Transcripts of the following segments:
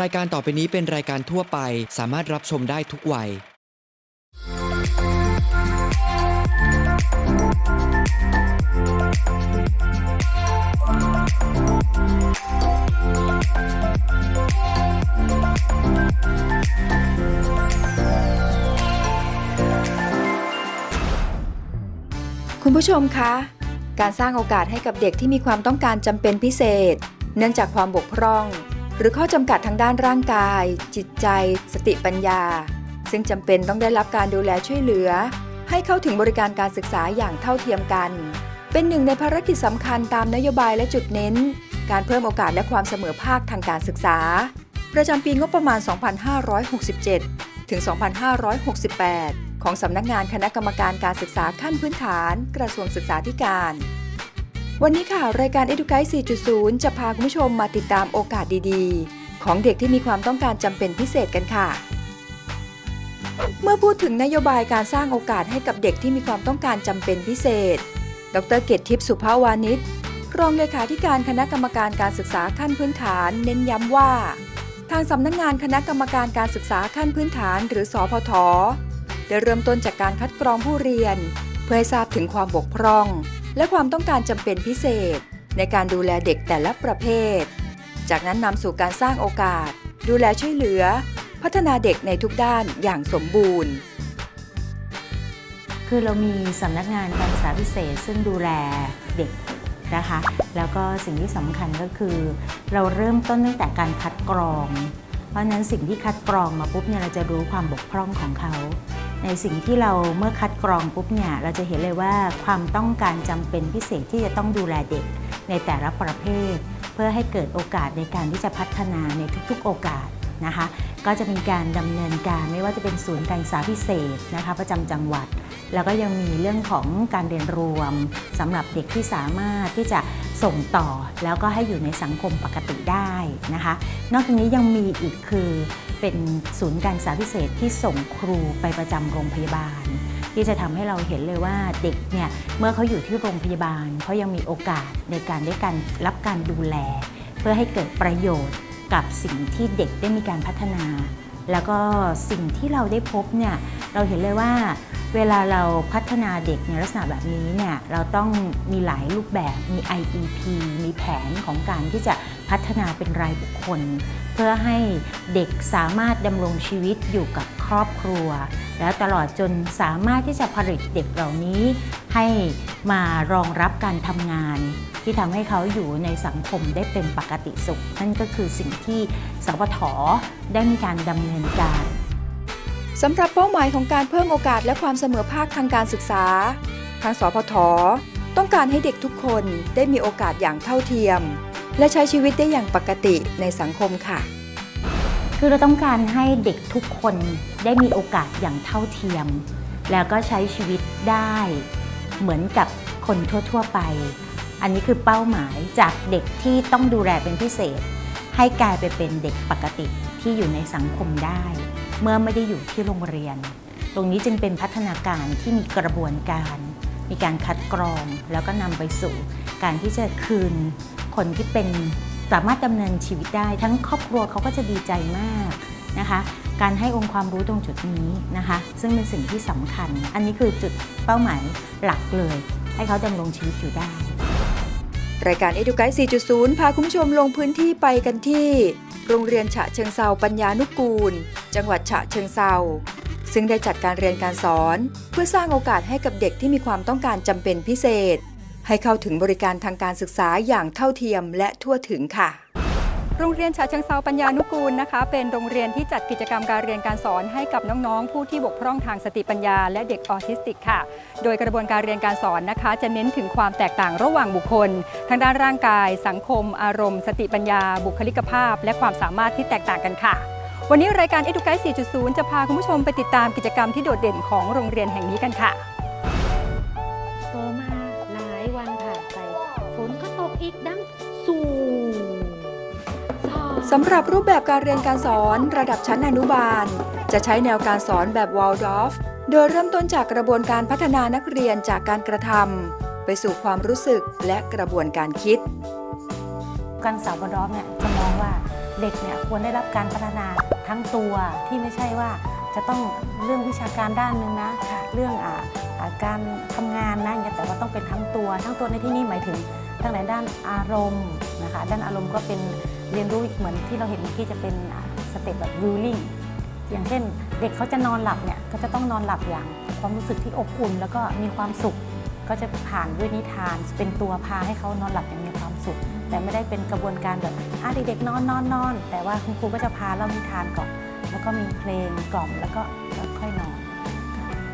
รายการต่อไปนี้เป็นรายการทั่วไป สามารถรับชมได้ทุกวัย คุณผู้ชมคะ การสร้างโอกาสให้กับเด็กที่มีความต้องการจำเป็นพิเศษ เนื่องจากความบกพร่อง หรือข้อจำกัดทางด้านร่างกาย จิตใจ สติปัญญา ซึ่งจำเป็นต้องได้รับการดูแลช่วยเหลือ ให้เข้าถึงบริการการศึกษาอย่างเท่าเทียมกัน เป็นหนึ่งในภารกิจสำคัญตามนโยบายและจุดเน้น การเพิ่มโอกาสและความเสมอภาคทางการศึกษา ประจำปีงบประมาณ 2567 ถึง 2568 ของสำนักงานคณะกรรมการการศึกษาขั้นพื้นฐาน กระทรวงศึกษาธิการ วันนี้ค่ะ รายการ Educate 4.0 จะพาคุณผู้ชมมาติดตามโอกาสดีๆ ของเด็กที่มีความต้องการจำเป็นพิเศษกันค่ะ เมื่อพูดถึงนโยบายการสร้างโอกาสให้กับเด็กที่มีความต้องการจำเป็นพิเศษ ดรเกตทิพย์สุภาวานิชรองเลขาธิการคณะกรรมการการศึกษาขั้นพื้นฐาน เน้นย้ำว่า ทางสำนักงานคณะกรรมการการศึกษาขั้นพื้นฐาน หรือสอพทได้เริ่มต้นจากการคัดกรองผู้เรียน เพื่อให้ทราบถึงความบกพร่อง และความต้องการจำเป็นพิเศษ ในการดูแลเด็กแต่ละประเภท จากนั้นนำสู่การสร้างโอกาส ดูแลช่วยเหลือ พัฒนาเด็กในทุกด้านอย่างสมบูรณ์ คือเรามีสำนักงานการศึกษาพิเศษ ซึ่งดูแลเด็กนะคะแล้วก็สิ่งที่สำคัญก็คือ เราเริ่มต้นตั้งแต่การคัดกรอง เพราะฉะนั้นสิ่งที่คัดกรองมาปุ๊บเนี่ยเราจะรู้ความบกพร่องของเขา ในสิ่งที่เราเมื่อคัดกรองปุ๊บเนี่ยเราจะเห็นเลยว่าความต้องการจำเป็นพิเศษที่จะต้องดูแลเด็กในแต่ละประเภท เพื่อให้เกิดโอกาสในการที่จะพัฒนาในทุกๆ โอกาส นะคะ ก็จะมีการดำเนินการไม่ว่าจะเป็นศูนย์การศึกษาพิเศษนะคะ ประจำจังหวัด แล้วก็ยังมีเรื่องของการเรียนรวมสำหรับเด็กที่สามารถที่จะส่งต่อแล้วก็ให้อยู่ในสังคมปกติได้นะคะ นอกจากนี้ยังมีอีกคือเป็นศูนย์การศึกษาพิเศษที่ส่งครูไปประจำโรงพยาบาล ที่จะทำให้เราเห็นเลยว่าเด็กเนี่ยเมื่อเขาอยู่ที่โรงพยาบาลเขายังมีโอกาสในการได้การรับการดูแล เพื่อให้เกิดประโยชน์ กับสิ่งที่เด็กได้มีการพัฒนา แล้วก็สิ่งที่เราได้พบเนี่ยเราเห็นเลยว่าเวลาเราพัฒนาเด็กในลักษณะแบบนี้เนี่ยเราต้องมีหลายรูปแบบมี IEP มีแผนของการที่จะพัฒนาเป็นรายบุคคล เพื่อให้เด็กสามารถดำรงชีวิตอยู่กับ ครอบครัว แล้วตลอดจนสามารถที่จะผลิตเด็กเหล่านี้ ให้มารองรับการทำงาน ที่ทำให้เขาอยู่ในสังคมได้เป็นปกติสุข นั่นก็คือสิ่งที่สปทได้มีการดำเนินการสำหรับเป้าหมายของการเพิ่มโอกาสและความเสมอภาคทางการศึกษา ทางสพทต้องการให้เด็กทุกคนได้มีโอกาสอย่างเท่าเทียม และใช้ชีวิตได้อย่างปกติในสังคมค่ะ คือเราต้องการให้เด็กทุกคนได้มีโอกาสอย่างเท่าเทียม แล้วก็ใช้ชีวิตได้เหมือนกับคนทั่ว ๆ ไป อันนี้คือเป้าหมายจากเด็กที่ต้องดูแลเป็นพิเศษ ให้กลายไปเป็นเด็กปกติที่อยู่ในสังคมได้ เมื่อไม่ได้อยู่ที่โรงเรียน ตรงนี้จึงเป็นพัฒนาการที่มีกระบวนการ มีการคัดกรองแล้วก็นำไปสู่ การที่จะคืนคนที่เป็น สามารถดำเนินชีวิตได้ ทั้งครอบครัวเขาก็จะดีใจมากนะคะ การให้องค์ความรู้ตรงจุดนี้นะคะ ซึ่งเป็นสิ่งที่สำคัญ อันนี้คือจุดเป้าหมายหลักเลย ให้เขาดำรงชีวิตอยู่ได้ รายการ Educate 4.0 พาคุณผู้ชมลงพื้นที่ไปกันที่ โรงเรียนฉะเชิงเซาปัญญานุกูล จังหวัดฉะเชิงเซาซึ่งได้จัดการเรียนการสอน เพื่อสร้างโอกาสให้กับเด็กที่มีความต้องการจำเป็นพิเศษ ให้เข้าถึงบริการทางการศึกษาอย่างเท่าเทียมและทั่วถึงค่ะ โรงเรียนฉะเชิงเซาปัญญานุกูลนะคะ เป็นโรงเรียนที่จัดกิจกรรมการเรียนการสอนให้กับน้องๆ ผู้ที่บกพร่องทางสติปัญญา และเด็กออทิสติกค่ะ โดยกระบวนการเรียนการสอนนะคะ จะเน้นถึงความแตกต่างระหว่างบุคคล ทางด้านร่างกาย สังคม อารมณ์ สติปัญญา บุคลิกภาพ และความสามารถที่แตกต่างกันค่ะวันนี้รายการ Educate 4.0 จะพาคุณผู้ชมไปติดตามกิจกรรมที่โดดเด่นของโรงเรียนแห่งนี้กันค่ะ อีกดังสู่สำหรับรูปแบบการเรียนการสอนระดับชั้นอนุบาล จะใช้แนวการสอนแบบวอลดอฟโดยเริ่มต้นจากกระบวนการพัฒนานักเรียนจากการกระทำไปสู่ความรู้สึกและกระบวนการคิด การสาวบดอฟเนี่ยจะมองว่าเด็กเนี่ยควรได้รับการพัฒนาทั้งตัวที่ไม่ใช่ว่าจะต้องเรื่องวิชาการด้านหนึ่งนะเรื่องอ่าอ่าการทำงานนะอย่างเงี้ยแต่ว่าต้องเป็นทั้งตัว ทั้งตัวในที่นี่หมายถึง ตั้งแต่ด้านอารมณ์นะคะด้านอารมณ์ก็เป็นเรียนรู้เหมือนที่เราเห็นเมื่อกี้จะเป็นสเต็ปแบบวิลลิ่งอย่างเช่นเด็กเขาจะนอนหลับเนี่ยก็จะต้องนอนหลับอย่างความรู้สึกที่อบอุ่น แล้วก็มีความสุขก็จะผ่านด้วยนิทาน เป็นตัวพาให้เขานอนหลับอย่างมีความสุข แต่ไม่ได้เป็นกระบวนการแบบอะเด็กๆนอนนอนนอนแต่ว่าคุณครูก็จะพาเล่านิทานก่อน แล้วก็มีเพลงกล่อมแล้วก็แล้วค่อยนอน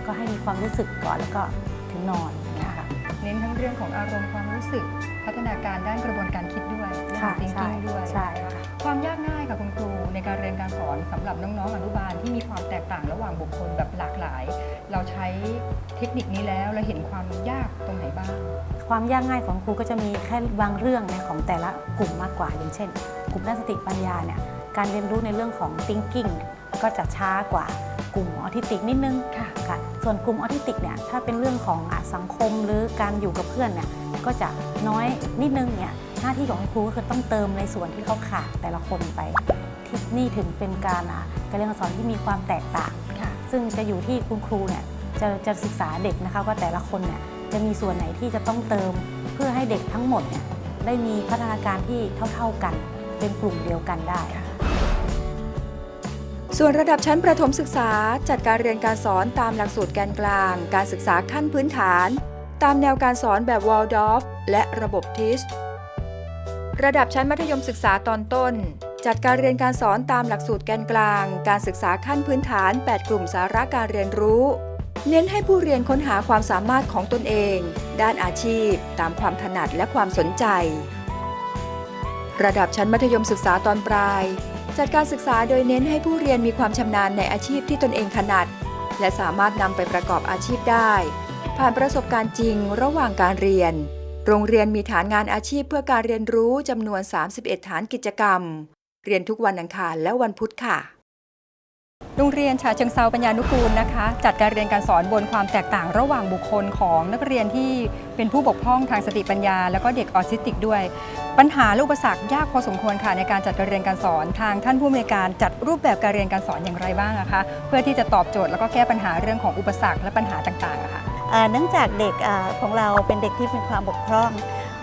ก็ให้มีความรู้สึกก่อนแล้วก็ถึงนอนอย่างเงี้ยค่ะ เน้นทั้งเรื่องของอารมณ์ความรู้สึก พัฒนาการด้านกระบวนการคิดด้วยเรื่องของ thinking ด้วยใช่ค่ะความยากง่ายค่ะคุณครูในการเรียนการสอนสำหรับน้องๆอนุบาลที่มีความแตกต่างระหว่างบุคคลแบบหลากหลาย เราใช้เทคนิคนี้แล้วเราเห็นความยากตรงไหนบ้าง ความยากง่ายของครูก็จะมีแค่บางเรื่องในของแต่ละกลุ่มมากกว่าอย่างเช่น กลุ่มด้านสติปัญญาเนี่ยการเรียนรู้ในเรื่องของ thinking เนี่ยก็จะช้ากว่ากลุ่มออทิสติกนิดนึงค่ะค่ะ ส่วนกลุ่มออทิสติกเนี่ยถ้าเป็นเรื่องของอะสังคมหรือการอยู่กับเพื่อนเนี่ยก็จะน้อยนิดนึงเนี่ยหน้าที่ของครูก็คือต้องเติมในส่วนที่เขาขาดแต่ละคนไปที่นี่ถึงเป็นการอะการเรียนการสอนที่มีความแตกต่างค่ะซึ่งจะอยู่ที่คุณครูเนี่ยจะจะศึกษาเด็กนะคะว่าแต่ละคนเนี่ยจะมีส่วนไหนที่จะต้องเติมเพื่อให้เด็กทั้งหมดเนี่ยได้มีพัฒนาการที่เท่าๆกัน เป็นกลุ่มเดียวกันได้ ส่วนระดับชั้นประถมศึกษาจัดการเรียนการสอนตามหลักสูตรแกนกลาง การศึกษาขั้นพื้นฐาน ตามแนวการสอนแบบวอลดอฟและระบบทิสระดับชั้นมัธยมศึกษาตอนต้น จัดการเรียนการสอนตามหลักสูตรแกนกลาง การศึกษาขั้นพื้นฐาน 8 กลุ่มสาระการเรียนรู้ เน้นให้ผู้เรียนค้นหาความสามารถของตนเอง ด้านอาชีพ ตามความถนัดและความสนใจ ระดับชั้นมัธยมศึกษาตอนปลาย จัดการศึกษาโดยเน้นให้ผู้เรียนมีความชำนาญในอาชีพที่ตนเองถนัด และสามารถนำไปประกอบอาชีพได้ ผ่านประสบการณ์จริงระหว่างการเรียน โรงเรียนมีฐานงานอาชีพเพื่อการเรียนรู้จำนวน 31 ฐานกิจกรรม เรียนทุกวันอังคารและวันพุธค่ะ โรงเรียนชาเชิงเซาปัญญานุกูลนะคะ จัดการเรียนการสอนบนความแตกต่างระหว่างบุคคลของนักเรียนที่เป็นผู้บกพร่องทางสติปัญญา แล้วก็เด็กออทิสติกด้วย ปัญหาและอุปสรรคยากพอสมควรค่ะในการจัดการเรียนการสอนทางท่านผู้อำนวยการจัดรูปแบบการเรียนการสอนอย่างไรบ้างนะคะ เพื่อที่จะตอบโจทย์แล้วก็แก้ปัญหาเรื่องของอุปสรรคและปัญหาต่างๆอะค่ะอ่าเนื่องจากเด็กอาของเราเป็นเด็กที่มีความบกพร่อง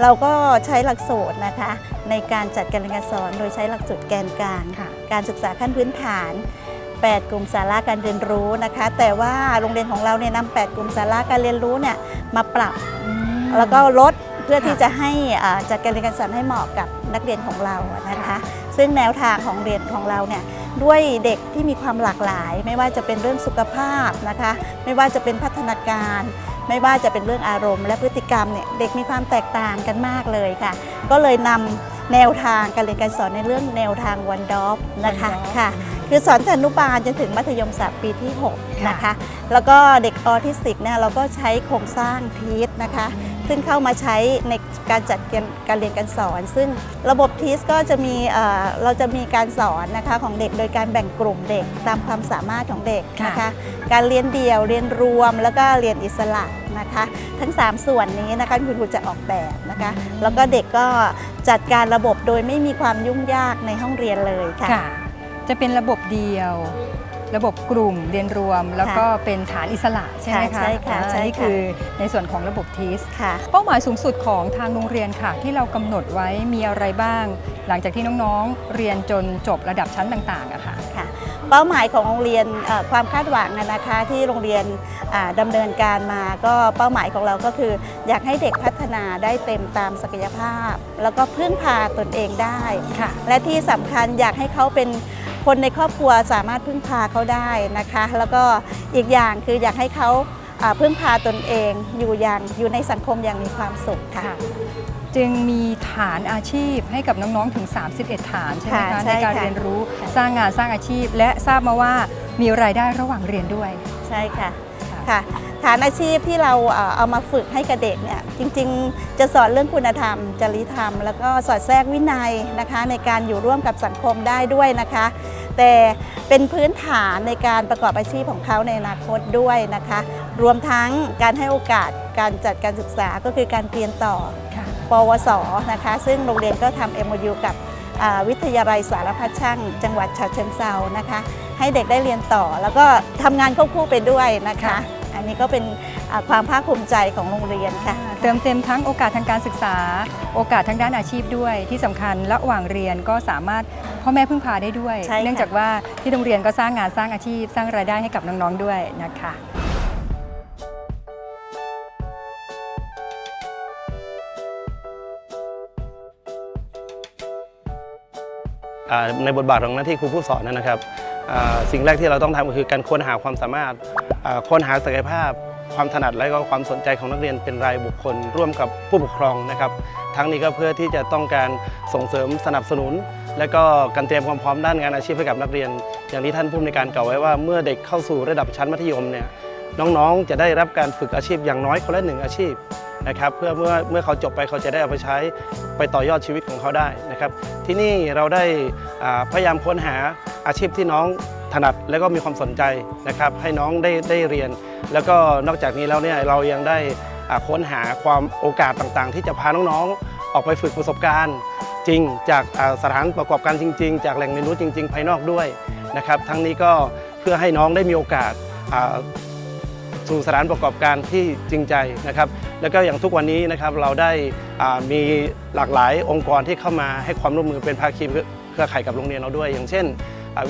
เราก็ใช้หลักสูตรนะคะ ในการจัดการเรียนการสอน โดยใช้หลักสูตรแกนกลางค่ะการศึกษาขั้นพื้นฐาน 8 กลุ่มสาระการเรียนรู้นะคะ แต่ว่าโรงเรียนของเราเนี่ยนำ8กลุ่มสาระการเรียนรู้เนี่ยมาปรับ แล้วก็ลดเพื่อที่จะให้อ่าจัดการเรียนการสอนให้เหมาะกับนักเรียนของเรานะคะ ซึ่งแนวทางของเรียนของเราเนี่ยด้วยเด็กที่มีความหลากหลาย ไม่ว่าจะเป็นเรื่องสุขภาพนะคะ ไม่ว่าจะเป็นพัฒนาการ ไม่ว่าจะเป็นเรื่องอารมณ์ และพฤติกรรมเนี่ยเด็กมีความแตกต่างกันมากเลยค่ะ ก็เลยนำแนวทางการเรียนการสอนในเรื่องแนวทางวันดอฟนะคะ One Dog ค่ะ คือสอนแต่อนุบาลจนถึงมัธยมศึกษาปีที่ 6 นะคะ แล้วก็เด็กออทิสติกเนี่ยเราก็ใช้โครงสร้างทีสนะคะ ซึ่งเข้ามาใช้ในการจัดการการเรียนการสอน ซึ่งระบบทีสก็จะมีเอ่อเราจะมีการสอนนะคะของเด็กโดยการแบ่งกลุ่มเด็กตามความสามารถของเด็กนะคะ การเรียนเดี่ยวเรียนรวมแล้วก็เรียนอิสระนะคะ ทั้ง 3 ส่วนนี้นะคะคุณครูจะออกแบบนะคะ แล้วก็เด็กก็จัดการระบบโดยไม่มีความยุ่งยากในห้องเรียนเลยค่ะค่ะ จะเป็นระบบเดียว ระบบกลุ่มเรียนรวม แล้วก็เป็นฐานอิสระใช่ไหมคะใช่ค่ะอ่าใช่ค่ะนี่คือในส่วนของระบบทีสค่ะเป้าหมายสูงสุดของทางโรงเรียนค่ะ ที่เรากำหนดไว้มีอะไรบ้าง หลังจากที่น้องๆ เรียนจนจบระดับชั้นต่างๆอะค่ะค่ะเป้าหมายของโรงเรียนเอ่อความคาดหวังอะนะคะที่โรงเรียนอ่าดำเนินการมา ก็เป้าหมายของเราก็คือ อยากให้เด็กพัฒนาได้เต็มตามศักยภาพ แล้วก็พึ่งพาตนเองได้ค่ะและที่สำคัญอยากให้เขาเป็น คนในครอบครัวสามารถพึ่งพาเขาได้นะคะ แล้วก็อีกอย่างคืออยากให้เขาอ่าพึ่งพาตนเองอยู่อย่างอยู่ในสังคมอย่างมีความสุขค่ะค่ะจึงมีฐานอาชีพให้กับน้องๆถึง 31 ฐานใช่ไหมค่ะคะใช่ในการค่ะเรียนรู้ค่ะสร้างงานสร้างอาชีพ และทราบมาว่ามีรายได้ระหว่างเรียนด้วย ใช่ค่ะ ค่ะค่ะ ฐานอาชีพที่เราเอ่อเอามาฝึกให้กับเด็กเนี่ยจริงๆ จะสอนเรื่องคุณธรรม จริยธรรม แล้วก็สอดแทรกวินัยนะคะในการอยู่ร่วมกับสังคมได้ด้วยนะคะ แต่เป็นพื้นฐานในการประกอบอาชีพของเขาในอนาคตด้วยนะคะ รวมทั้งการให้โอกาสการจัดการศึกษาก็คือการเรียนต่อค่ะปวสนะคะ ซึ่งโรงเรียนก็ทำ MOU กับอ่าวิทยาลัยสารพัดช่างจังหวัดฉะเชิงเซานะคะ ให้เด็กได้เรียนต่อแล้วก็ทำงานควบคู่ไปด้วยนะคะอั นนี้ก็เป็นอ่าความภาคภูมิใจของโรงเรียนค่ะ เติมเต็มทั้งโอกาสทางการศึกษา โอกาสทางด้านอาชีพด้วย ที่สำคัญระหว่างเรียนก็สามารถพ่อแม่พึ่งพาได้ด้วยใช่ค่ะเนื่องจากว่าที่โรงเรียนก็สร้างงานสร้างอาชีพ สร้างรายได้ให้กับน้องๆด้วยนะคะอ่าในบทบาทของหน้าที่ครูผู้สอนนะครับอ่า สิ่งแรกที่เราต้องทำก็คือการค้นหาความสามารถค้นหาศักยภาพ ความถนัดและก็ความสนใจของนักเรียนเป็นรายบุคคล ร่วมกับผู้ปกครองนะครับ ทั้งนี้ก็เพื่อที่จะต้องการส่งเสริมสนับสนุน และก็การเตรียมความพร้อมด้านงานอาชีพให้กับนักเรียน อย่างที่ท่านผู้อำนวยการกล่าวไว้ว่าเมื่อเด็กเข้าสู่ระดับชั้นมัธยมเนี่ยน้องๆ จะได้รับการฝึกอาชีพอย่างน้อยคนละหนึ่งอาชีพ นะครับเพื่อเมื่อเมื่อเขาจบไปเขาจะได้เอาไปใช้ไปต่อยอดชีวิตของเขาได้นะครับ ที่นี่เราได้พยายามค้นหาอาชีพที่น้องถนัดและก็มีความสนใจนะครับ ให้น้องได้ได้เรียน แล้วก็นอกจากนี้แล้วเนี่ยเรายังได้ค้นหาความโอกาสต่างๆ ที่จะพาน้องๆ ออกไปฝึกประสบการณ์จริง จากสถานประกอบการจริง ๆ จากแหล่งเรียนรู้จริง ๆ ภายนอกด้วยนะครับ ทั้งนี้ก็เพื่อให้น้องได้มีโอกาส สู่สถานประกอบการที่จริงใจนะครับแล้วก็อย่างทุกวันนี้นะครับเราได้มีหลากหลายองค์กรที่เข้ามาให้ความร่วมมือเป็นภาคีเครือข่ายกับโรงเรียนเราด้วย อย่างเช่น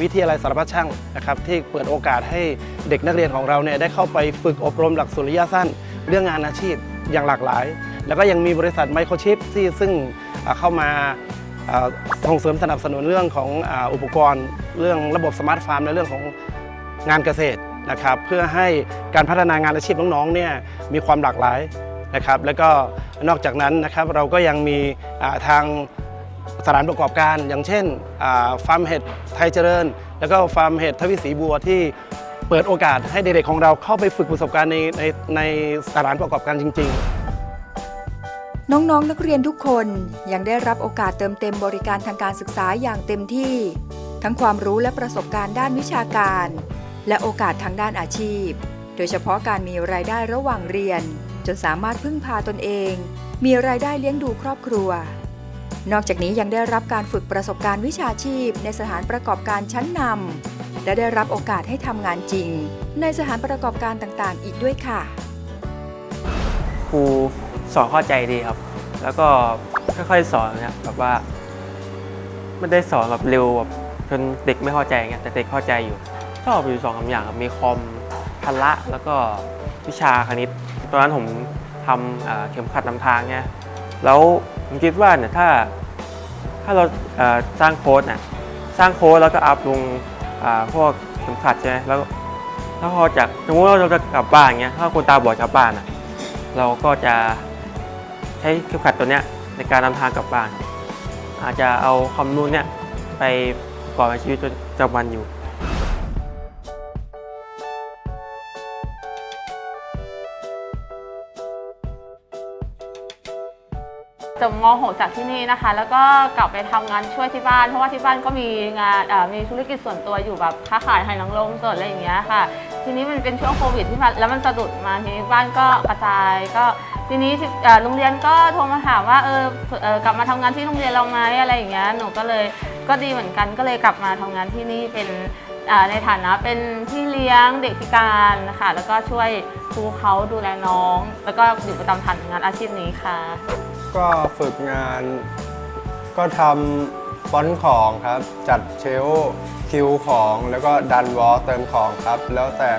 วิทยาลัยสารพัดช่างนะครับที่เปิดโอกาสให้เด็กนักเรียนของเราเนี่ยได้เข้าไปฝึกอบรมหลักสูตรระยะสั้น เรื่องงานอาชีพอย่างหลากหลาย แล้วก็ยังมีบริษัทไมโครชิปที่ซึ่งเข้ามาส่งเสริมสนับสนุนเรื่องของอุปกรณ์ เรื่องระบบสมาร์ทฟาร์มและเรื่องของงานเกษตร นะครับเพื่อให้การพัฒนางานอาชีพน้องๆเนี่ยมีความหลากหลายนะครับแล้วก็นอกจากนั้นนะครับเราก็ยังมีทางสถานประกอบการอย่างเช่นฟาร์มเห็ดไทยเจริญ แล้วก็ฟาร์มเห็ดทวิสีบัวที่เปิดโอกาสให้เด็กๆของเราเข้าไปฝึกประสบการณ์ในในในสถานประกอบการจริง ๆน้องๆนนักเรียนทุกคนยังได้รับโอกาสเติมเต็มบริการทางการศึกษาอย่างเต็มที่ ทั้งความรู้และประสบการณ์ด้านวิชาการ และโอกาสทางด้านอาชีพ โดยเฉพาะการมีรายได้ระหว่างเรียน จนสามารถพึ่งพาตนเอง มีรายได้เลี้ยงดูครอบครัว นอกจากนี้ยังได้รับการฝึกประสบการณ์วิชาชีพ ในสถานประกอบการชั้นนำและได้รับโอกาสให้ทำงานจริง ในสถานประกอบการต่างๆ อีกด้วยค่ะ ครูสอนเข้าใจดีครับ แล้วก็ค่อยๆสอนนะครับแบบว่าไม่ได้สอนแบบเร็วแบบจนเด็กไม่เข้าใจเงี้ยแต่เด็กเข้าใจอยู่ ชอบอยู่สองสาอย่างครับมีคอมพละแล้วก็วิชาคณิต ตอนนั้นผมทำเข็มขัดนำทางเนี่ยแล้วผมคิดว่าเนี่ยถ้าถ้าเราสร้างโค้ดน่ะสร้างโค้ดแล้วก็อัพลงอ่าพวกเข็มขัดใช่ไหมแล้วแล้วพอจากสมมติว่าเราจะกลับบ้านเงี้ยถ้าคนตาบอดกลับบ้านอะเราก็จะใช้เข็มขัดตัวเนี้ยในการนำทางกลับบ้าน อาจจะเอาความรู้เนี้ยไปประกอบในชีวิตประจำวันอยู่ จบม .6 จากที่นี่นะคะ แล้วก็กลับไปทำงานช่วยที่บ้าน เพราะว่าที่บ้านก็มีงานมีธุรกิจส่วนตัวอยู่แบบค้าขายหายนางรมสดอะไรอย่างเงี้ยค่ะ ทีนี้มันเป็นช่วงโควิดที่มันแล้วมันสะดุดมาทีนี้บ้านก็กระจายก็ทีนี้โรงเรียนก็โทรมาถามว่าเออเออกลับมาทำงานที่โรงเรียนเราไหมอะไรอย่างเงี้ยหนูก็เลยก็ดีเหมือนกันก็เลยกลับมาทำงานที่นี่เป็นในฐานะเป็นพี่เลี้ยงเด็กพิการนะคะแล้วก็ช่วยครูเขาดูแลน้อง แล้วก็อยู่ประจำฐานงานอาชีพนี้ค่ะ ก็ฝึกงาน ก็ทำฟอนต์ของครับ จัดเชลคิวของแล้วก็ดันวอลเติมของครับ แล้วแต่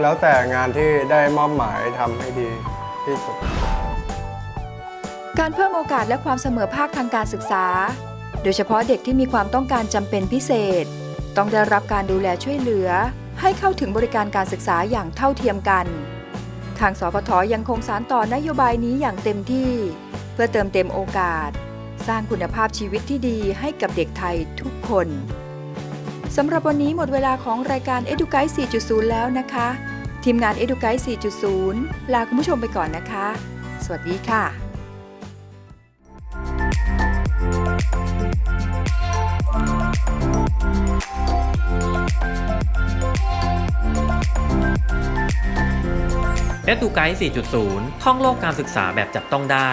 แล้วแต่งานที่ได้มอบหมายทำให้ดีที่สุด การเพิ่มโอกาสและความเสมอภาคทางการศึกษา โดยเฉพาะเด็กที่มีความต้องการจำเป็นพิเศษ ต้องได้รับการดูแลช่วยเหลือ ให้เข้าถึงบริการการศึกษาอย่างเท่าเทียมกัน ทางสพทยังคงสานต่อนโยบายนี้อย่างเต็มที่ เพื่อเติมเต็มโอกาส สร้างคุณภาพชีวิตที่ดีให้กับเด็กไทยทุกคนสำหรับวันนี้หมดเวลาของรายการ Eduguide 4.0 แล้วนะคะ ทีมงาน Eduguide 4.0 ลาคุณผู้ชมไปก่อนนะคะ สวัสดีค่ะ เอ d ูไกด์4.0 ท่องโลกการศึกษาแบบจับต้องได้